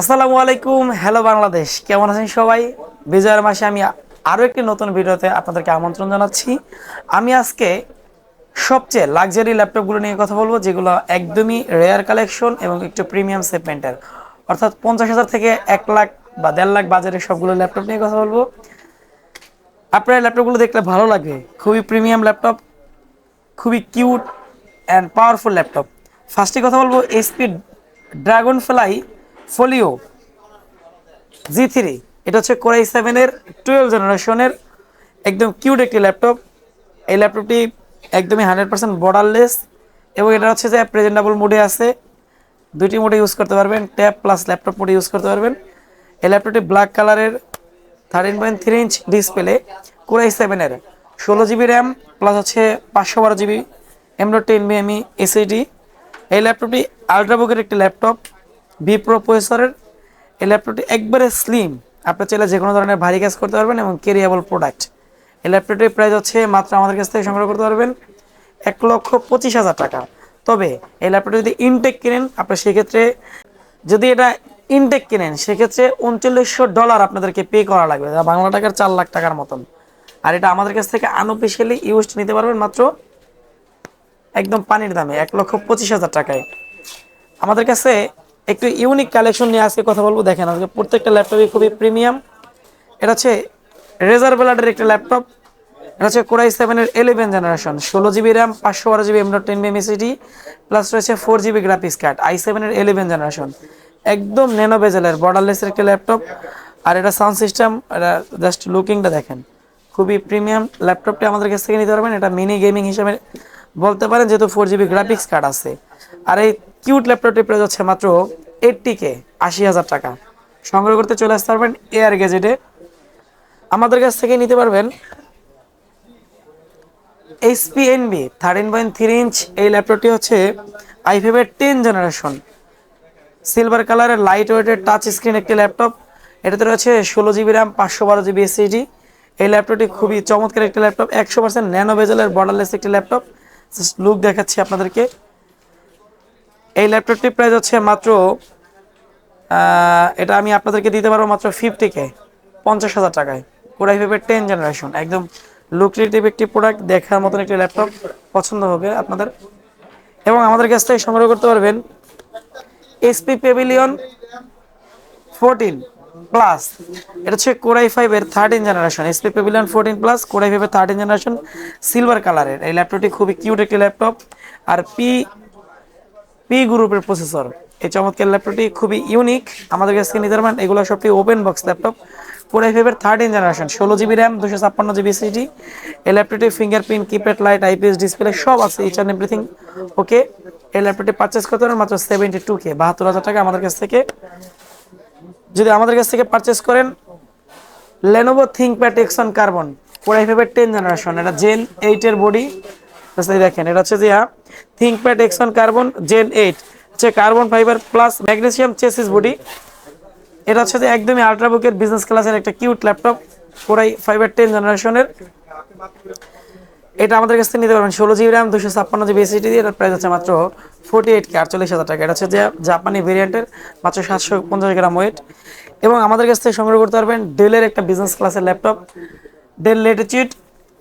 আসসালামু আলাইকুম, হ্যালো বাংলাদেশ। কেমন আছেন সবাই? বিজয়ের মাসে আমি আরও একটি নতুন ভিডিওতে আপনাদেরকে আমন্ত্রণ জানাচ্ছি। আমি আজকে সবচেয়ে লাক্সারি ল্যাপটপগুলো নিয়ে কথা বলব, যেগুলো একদমই রেয়ার কালেকশন এবং একটু প্রিমিয়াম সেগমেন্টের অর্থাৎ পঞ্চাশ হাজার থেকে এক লাখ বা দেড় লাখ বাজারের সবগুলো ল্যাপটপ নিয়ে কথা বলব। আপনার ল্যাপটপগুলো দেখলে ভালো লাগবে খুবই প্রিমিয়াম ল্যাপটপ খুবই কিউট অ্যান্ড পাওয়ারফুল ল্যাপটপ ফার্স্টে কথা বলব HP Dragonfly folio G three, এটা হচ্ছে কোরাই সেভেনের টুয়েলভ জেনারেশনের একদম কিউট একটি ল্যাপটপ। এই ল্যাপটপটি একদমই হান্ড্রেড পার্সেন্ট বর্ডারলেস এবং এটা হচ্ছে যে প্রেজেন্টেবল মোডে আছে। দুইটি মোডে ইউজ করতে পারবেন ট্যাব প্লাস ল্যাপটপ মোডে ইউজ করতে পারবেন। এই ল্যাপটপটি ব্ল্যাক কালারের thirteen point three inch display core i সেভেনের ষোলো জিবি র্যাম প্লাস হচ্ছে পাঁচশো বারো GB M dot ten NVMe SSD এই ল্যাপটপটি আলট্রাবুকের একটি ল্যাপটপ। বি প্রো প্রসেসরের এই ল্যাপটপটি একবারে স্লিম আপনি চাইলে যে কোনো ধরনের ভারী কাজ করতে পারবেন এবং ক্যারিয়েবল প্রোডাক্ট এই ল্যাপটপটির প্রাইস হচ্ছে মাত্র আমাদের কাছ থেকে সংগ্রহ করতে পারবেন এক লক্ষ পঁচিশ হাজার টাকা। তবে এই ল্যাপটপটি যদি ইনটেক কিনেন, আপনি সেক্ষেত্রে যদি এটা ইনটেক কিনেন, সেক্ষেত্রে উনচল্লিশশো ডলার আপনাদেরকে পে করা লাগবে। যা বাংলা টাকার চার লাখ টাকার মতন। আর এটা আমাদের কাছ থেকে আনঅফিসিয়ালি ইউজড নিতে পারবেন মাত্র একদম পানির দামে, এক লক্ষ পঁচিশ হাজার টাকায়। আমাদের কাছে একটু ইউনিক কালেকশন নিয়ে আজকে কথা বলব। দেখেন, আজকে প্রত্যেকটা ল্যাপটপই খুবই প্রিমিয়াম এটা হচ্ছে রেজার ব্লাডের একটা ল্যাপটপ এটা হচ্ছে কোরাই সেভেনের ইলেভেন জেনারেশন ষোলো জিবি র্যাম পাঁচশো বারো GB M dot ten NVMe SSD plus রয়েছে four GB graphics card I সেভেনের ইলেভেন জেনারেশন একদম ন্যানো বেজেলের বর্ডারলেসের একটা ল্যাপটপ আর এটা সাউন্ড সিস্টেম এটা জাস্ট লুকিংটা দেখেন। খুবই প্রিমিয়াম ল্যাপটপটি আমাদের কাছ থেকে নিতে পারবেন। এটা মিনি গেমিং হিসেবে বলতে পারেন, যেহেতু ফোর জিবি গ্রাফিক্স কার্ড আছে। আর এই কিউট ল্যাপটপটি প্রাইস হচ্ছে মাত্র এইটটি কে আশি হাজার টাকা। সংগ্রহ করতে চলে আসতে পারবেন এয়ার গ্যাজেটে আমাদের কাছ থেকে নিতে পারবেন HP NB thirteen point three inch এই ল্যাপটপটি হচ্ছে আই ফাইভের টেন জেনারেশন সিলভার কালারের লাইট ওয়েটের টাচ স্ক্রিন একটি ল্যাপটপ। এটাতে রয়েছে ষোলো জিবি র্যাম পাঁচশো বারো জিবি এসএসডি এই ল্যাপটপটি খুবই চমৎকার একটি ল্যাপটপ, একশো পার্সেন্ট ন্যানো বেজেলের বর্ডারলেস একটি ল্যাপটপ। লুক দেখাচ্ছি আপনাদেরকে। এই ল্যাপটপটির প্রাইস হচ্ছে মাত্র এটা আমি আপনাদেরকে দিতে পারব মাত্র ফিফটি কে পঞ্চাশ হাজার টাকায়। কোরাই ফাইভের টেন জেনারেশন একদম লুক্রেটিভ একটি প্রোডাক্ট দেখার মতন একটি ল্যাপটপ পছন্দ হবে আপনাদের। এবং আমাদের কাছ থেকে সংগ্রহ করতে পারবেন এসপি পেভিলিয়ন ফোরটিন প্লাস এটা হচ্ছে কোরাই ফাইভের thirteen generation HP Pavilion fourteen plus Core i ফাইভের থার্টিন জেনারেশন সিলভার কালারের এই ল্যাপটপটি খুবই কিউট একটি ল্যাপটপ। আর পি পি গ্রুপের প্রসেসর এই চমৎকার ল্যাপটপটি খুবই ইউনিক আমাদের কাছ থেকে নিতে এগুলো সবটি open box laptop Core i ফাইভের থার্টিন জেনারেশন ষোলো জিবি র্যাম দুশো ছাপ্পান্ন জিবি সিটি এই ল্যাপটপটি fingerprint keypad light IPS display সব আছে ইচ অ্যান্ড এভরিথিং ওকে এই ল্যাপটপটি পারচেস করতে পারেন মাত্র সেভেন্টি টু কে বাহাত্তর হাজার টাকা আমাদের কাছ থেকে। যদি আমাদের কাছ থেকে পারচেস করেন Lenovo ThinkPad X one carbon Core i ফাইভের টেন জেনারেশন এটা জেন এইটের বডি দেখেন, এটা হচ্ছে যে হ্যাঁ ThinkPad X one carbon Gen eight হচ্ছে carbon fibre plus magnesium chassis body এটা হচ্ছে যে একদমই আল্ট্রাবুকের বিজনেস ক্লাসের একটা কিউট ল্যাপটপ কোরাই ফাইবার টেন জেনারেশনের এটা আমাদের কাছ থেকে নিতে পারবেন, ষোলো জিবি র্যাম দুশো ছাপ্পান্ন জিবি এসিডি দিয়ে। এটার প্রাইস হচ্ছে মাত্র ফোর্টি এইট কে আটচল্লিশ হাজার টাকা। এটা হচ্ছে যে জাপানি ভেরিয়েন্টের মাত্র সাতশো পঞ্চাশ গ্রাম ওয়েট এবং আমাদের কাছ থেকে সংগ্রহ করতে পারবেন ডেলের একটা বিজনেস ক্লাসের ল্যাপটপ ডেল লেটিচিউড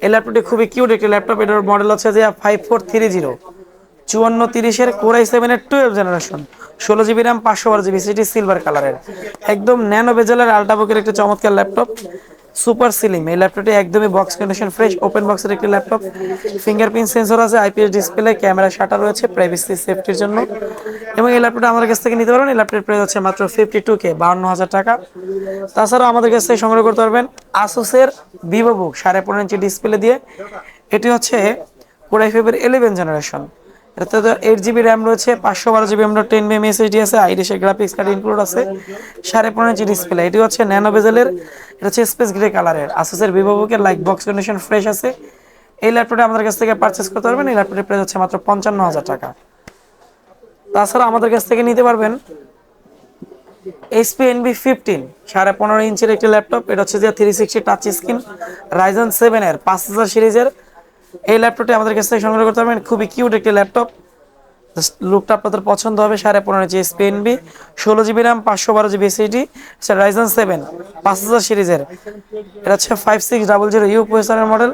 এই ল্যাপটপটি খুবই কিউট একটি ল্যাপটপ এটার মডেল হচ্ছে যে ফাইভ ফোর থ্রি জিরো চুয়ান্ন তিরিশের কোরাই সেভেনের টুয়েলভ জেনারেশন ষোলো জিবি র্যাম পাঁচশো বারো জিবি সিটি সিলভার কালারের একদম ন্যানো বেজেলের আল্ট্রাবুকের একটি চমৎকার ল্যাপটপ সুপার সিলিম এই ল্যাপটপটি একদমই বক্স কন্ডিশন ফ্রেশ ওপেন বক্সের একটি ল্যাপটপ। ফিঙ্গারপ্রিন্ট সেন্সর আছে আইপিএস ডিসপ্লে ক্যামেরা শাটার রয়েছে প্রাইভেসি সেফটির জন্য। এবং এই ল্যাপটপটা আমাদের কাছ থেকে নিতে পারবেন। এই ল্যাপটপের প্রাইস হচ্ছে মাত্র ফিফটি টু কে বাউন্ন হাজার টাকা। তাছাড়াও আমাদের কাছ থেকে সংগ্রহ করতে পারবেন আসুসের ভিভো বুক সাড়ে পনেরো ইঞ্চি ডিসপ্লে দিয়ে। এটি হচ্ছে কোরাই ফাইভের ইলেভেন জেনারেশন এটাতে তো এইট জিবি র্যাম রয়েছে, পাঁচশো বারো জিবি আমরা টেন বিএম এসএসডি আছে আইরিশের গ্রাফিক্স কার্ড ইনক্লুড আছে, সাড়ে পনেরো ইঞ্চি ডিসপ্লে এটি হচ্ছে ন্যানো বেজেলের এটা হচ্ছে স্পেস গ্রে কালারের আসুসের Vivo like box condition fresh আছে। এই ল্যাপটপটা আমাদের কাছ থেকে পারচেস করতে পারবেন, এই ল্যাপটপের প্রাইস হচ্ছে মাত্র পঞ্চান্ন হাজার টাকা। তাছাড়া আমাদের কাছ থেকে নিতে পারবেন এইচপি এনবি ফিফটিন সাড়ে পনেরো ইঞ্চের একটি ল্যাপটপ এটা হচ্ছে যে three sixty touch screen Ryzen সেভেনের পাঁচ হাজার সিরিজের এই ল্যাপটপটি আমাদের কাছ থেকে সংগ্রহ করতে পারবেন। খুবই কিউট একটি ল্যাপটপ লুকটা আপনাদের পছন্দ হবে। সাড়ে পনেরো ইঞ্চি এসপিএনবি ষোলো জিবি র্যাম পাঁচশো বারো জিবি এসএসডি রাইজন সেভেন পাঁচ হাজার সিরিজের। এটা হচ্ছে five six double zero U প্রসেসরের মডেল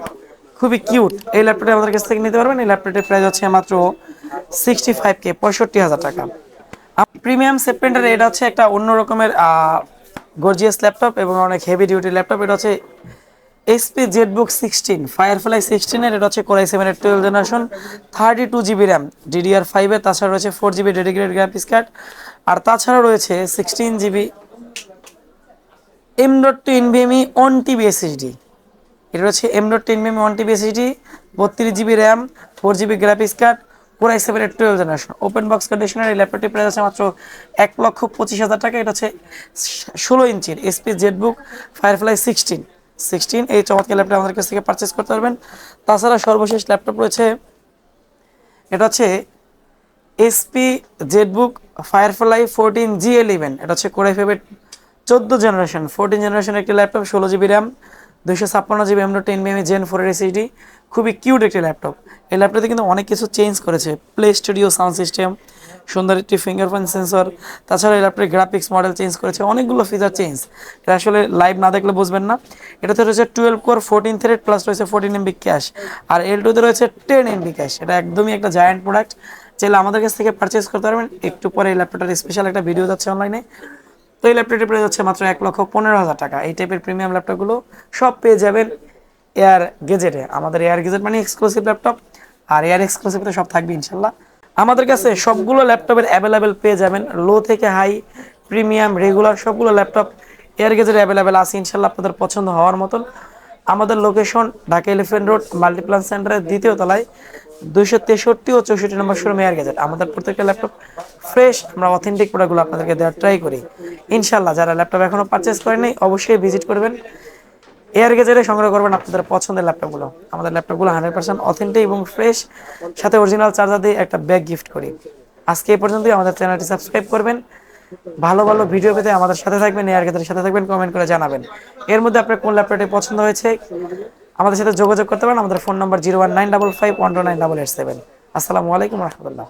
খুবই কিউট এই ল্যাপটপটি আমাদের কাছ থেকে নিতে পারবেন। এই ল্যাপটপটির প্রাইস হচ্ছে মাত্র সিক্সটি ফাইভ কে পঁয়ষট্টি হাজার টাকা। প্রিমিয়াম সেপ্টেন্ডার এটা হচ্ছে একটা অন্য রকমের গর্জিয়াস ল্যাপটপ এবং অনেক হেভি ডিউটি ল্যাপটপ এটা হচ্ছে এসপি জেটবুক সিক্সটিন ফায়ারফ্লাই সিক্সটিনের এটা হচ্ছে কোরাই সেভেনের twelve generation thirty two GB RAM DDR ফাইভের তাছাড়া রয়েছে four GB dedicated graphics card আর তাছাড়া রয়েছে sixteen GB M dot two NVMe one TB SSD এটা হচ্ছে M dot ten M one TB SSD বত্রিশ GB RAM four GB graphics card Core i সেভেনের twelve generation open box কন্ডিশনের এই ল্যাপটপটি price আছে মাত্র এক লক্ষ পঁচিশ হাজার টাকা, এটা হচ্ছে ষোলো ইঞ্চির HP ZBook Firefly sixteen sixteen এই চমৎকার ল্যাপটপ আমাদের কাছ থেকে পারচেস করতে পারবেন। তাছাড়া সর্বশেষ ল্যাপটপ রয়েছে, এটা হচ্ছে HP ZBook Firefly fourteen G eleven এটা হচ্ছে কোরাই ফেভেট চোদ্দ জেনারেশন ফোরটিন জেনারেশন একটি ল্যাপটপ ষোলো জিবি র্যাম দুশো ছাপ্পান্ন জিবি এম টেন বিএমি জেন ফোরের এসিডি খুবই কিউট একটি ল্যাপটপ এই ল্যাপটপে কিন্তু অনেক কিছু চেঞ্জ করেছে। প্লে স্টুডিও সাউন্ড সিস্টেম সুন্দর একটি ফিঙ্গারপ্রিন্ট সেন্সর তাছাড়া এই ল্যাপটপের গ্রাফিক্স মডেল চেঞ্জ করেছে। অনেকগুলো ফিচার চেঞ্জ এটা আসলে লাইভ না দেখলে বুঝবেন না। এটাতে রয়েছে twelve core fourteen thread plus রয়েছে ফোরটিন এমবি ক্যাশ আর এল টুতে রয়েছে টেন এমবি ক্যাশ এটা একদমই একটা জায়ান্ট প্রোডাক্ট চাইলে আমাদের কাছ থেকে পারচেস করতে পারবেন। একটু পরে এই ল্যাপটপটার স্পেশাল একটা ভিডিও যাচ্ছে অনলাইনে তো এই ল্যাপটপটির প্রাইস যাচ্ছে মাত্র এক লক্ষ পনেরো হাজার টাকা। এই টাইপের প্রিমিয়াম ল্যাপটপগুলো সব পেয়ে যাবেন। এয়ার গেজেটে আমাদের এয়ার গেজেট মানে এক্সক্লুসিভ ল্যাপটপ আর এয়ার এক্সক্লুসিভে সব থাকবে ইনশাল্লাহ। আমাদের কাছে সবগুলো ল্যাপটপের অ্যাভেলেবেল পেয়ে যাবেন। লো থেকে হাই প্রিমিয়াম রেগুলার সবগুলো ল্যাপটপ এয়ার গেজেট অ্যাভেলেবেল আছে ইনশাল্লাহ আপনাদের পছন্দ হওয়ার মতন। আমাদের location Dhaka Elephant Road Multiplan centre দ্বিতীয় তলায়। দুইশো তেষট্টি ও চৌষট্টি নম্বর শোরুম এয়ার গেজেট আমাদের প্রত্যেকটা ল্যাপটপ ফ্রেশ আমরা অথেন্টিক প্রোডাক্টগুলো আপনাদেরকে দেওয়ার ট্রাই করি। ইনশাল্লাহ যারা ল্যাপটপ এখনও পারচেস করেনি অবশ্যই ভিজিট করবেন। এয়ার গেজেটে সংগ্রহ করবেন আপনাদের পছন্দের ল্যাপটপগুলো। আমাদের ল্যাপটপগুলো হান্ড্রেড পার্সেন্ট অথেন্টিক এবং ফ্রেশ সাথে অরিজিনাল চার্জার দিয়ে একটা ব্যাগ গিফট করি। আজকে এই পর্যন্তই, আমাদের চ্যানেলটি সাবস্ক্রাইব করবেন। ভালো ভালো ভিডিও পেতে আমাদের সাথে থাকবেন এয়ার গেজেটের সাথে থাকবেন কমেন্ট করে জানাবেন। এর মধ্যে আপনার কোন ল্যাপটপটি পছন্দ হয়েছে, আমাদের সাথে যোগাযোগ করতে পারেন। আমাদের phone number zero one nine double five one two nine double eight seven আসসালামু আলাইকুম, রহমতুল্লাহ।